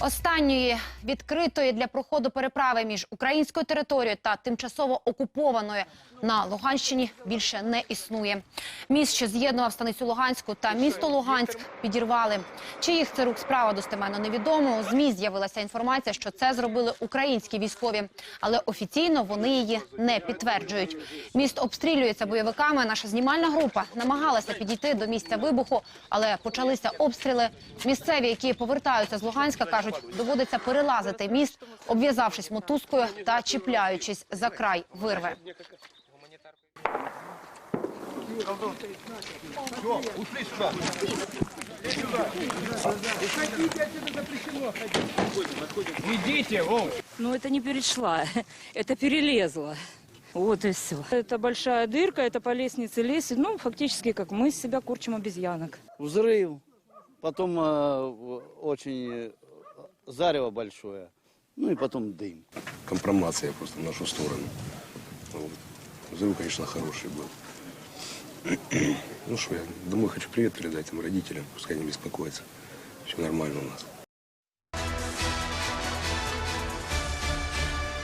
Останньої відкритої для проходу переправи між українською територією та тимчасово окупованою на Луганщині більше не існує. Міст, що з'єднував станицю Луганську та місто Луганськ, підірвали. Чиїх це рук справа достеменно невідомо. У ЗМІ з'явилася інформація, що це зробили українські військові, але офіційно вони її не підтверджують. Міст обстрілюється бойовиками. Наша знімальна група намагалася підійти до місця вибуху, але почалися обстріли. Місцеві, які повертаються з Луганська, кажуть, доводиться перелазити міст, обв'язавшись мотузкою та чіпляючись за край вирви. Идите, вон. Ну, это не перешла, это перелезла. Вот и все. Это большая дырка, это по лестнице лезет. Ну, фактически, как мы из себя курчим обезьянок. Взрыв, потом э, очень э, зарево большое, ну и потом дым. компромация просто в нашу сторону. Вот. Взрыв, конечно, хороший был. Ну что, я домой хочу привет передать там родителям, пускай не беспокоятся. Все нормально у нас.